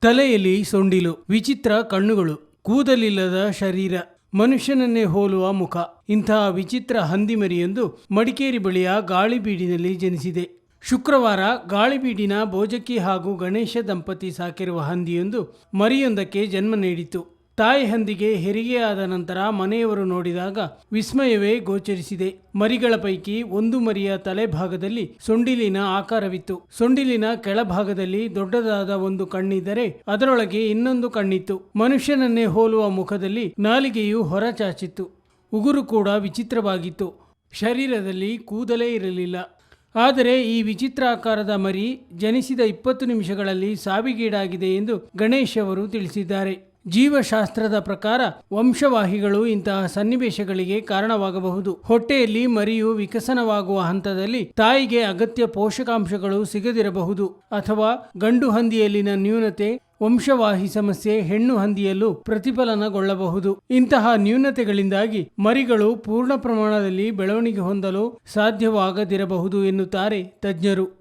ತಲೆಯಲ್ಲಿ ಸೊಂಡಿಲು, ವಿಚಿತ್ರ ಕಣ್ಣುಗಳು, ಕೂದಲಿಲ್ಲದ ಶರೀರ, ಮನುಷ್ಯನನ್ನೇ ಹೋಲುವ ಮುಖ. ಇಂತಹ ವಿಚಿತ್ರ ಹಂದಿಮರಿಯೊಂದು ಮಡಿಕೇರಿ ಬಳಿಯ ಗಾಳಿಬೀಡಿನಲ್ಲಿ ಜನಿಸಿದೆ. ಶುಕ್ರವಾರ ಗಾಳಿಬೀಡಿನ ಭೋಜಕಿ ಹಾಗೂ ಗಣೇಶ ದಂಪತಿ ಸಾಕಿರುವ ಹಂದಿಯೊಂದು ಮರಿಯೊಂದಕ್ಕೆ ಜನ್ಮ ನೀಡಿತು ತಾಯಿ ಹಂದಿಗೆ ಹೆರಿಗೆಯಾದ ನಂತರ ಮನೆಯವರು ನೋಡಿದಾಗ ವಿಸ್ಮಯವೇ ಗೋಚರಿಸಿದೆ. ಮರಿಗಳ ಪೈಕಿ ಒಂದು ಮರಿಯ ತಲೆಭಾಗದಲ್ಲಿ ಸೊಂಡಿಲಿನ ಆಕಾರವಿತ್ತು. ಸೊಂಡಿಲಿನ ಕೆಳಭಾಗದಲ್ಲಿ ದೊಡ್ಡದಾದ ಒಂದು ಕಣ್ಣಿದ್ದರೆ ಅದರೊಳಗೆ ಇನ್ನೊಂದು ಕಣ್ಣಿತ್ತು. ಮನುಷ್ಯನನ್ನೇ ಹೋಲುವ ಮುಖದಲ್ಲಿ ನಾಲಿಗೆಯು ಹೊರಚಾಚಿತ್ತು. ಉಗುರು ಕೂಡ ವಿಚಿತ್ರವಾಗಿತ್ತು. ಶರೀರದಲ್ಲಿ ಕೂದಲೇ ಇರಲಿಲ್ಲ. ಆದರೆ ಈ ವಿಚಿತ್ರ ಆಕಾರದ ಮರಿ ಜನಿಸಿದ ಇಪ್ಪತ್ತು ನಿಮಿಷಗಳಲ್ಲಿ ಸಾವಿಗೀಡಾಗಿದೆ ಎಂದು ಗಣೇಶ್ ಅವರು ತಿಳಿಸಿದ್ದಾರೆ. ಜೀವಶಾಸ್ತ್ರದ ಪ್ರಕಾರ ವಂಶವಾಹಿಗಳು ಇಂತಹ ಸನ್ನಿವೇಶಗಳಿಗೆ ಕಾರಣವಾಗಬಹುದು. ಹೊಟ್ಟೆಯಲ್ಲಿ ಮರಿಯು ವಿಕಸನವಾಗುವ ಹಂತದಲ್ಲಿ ತಾಯಿಗೆ ಅಗತ್ಯ ಪೋಷಕಾಂಶಗಳು ಸಿಗದಿರಬಹುದು. ಅಥವಾ ಗಂಡು ಹಂದಿಯಲ್ಲಿನ ನ್ಯೂನತೆ, ವಂಶವಾಹಿ ಸಮಸ್ಯೆ ಹೆಣ್ಣು ಹಂದಿಯಲ್ಲೂ ಪ್ರತಿಫಲನಗೊಳ್ಳಬಹುದು. ಇಂತಹ ನ್ಯೂನತೆಗಳಿಂದಾಗಿ ಮರಿಗಳು ಪೂರ್ಣ ಪ್ರಮಾಣದಲ್ಲಿ ಬೆಳವಣಿಗೆ ಹೊಂದಲು ಸಾಧ್ಯವಾಗದಿರಬಹುದು ಎನ್ನುತ್ತಾರೆ ತಜ್ಞರು.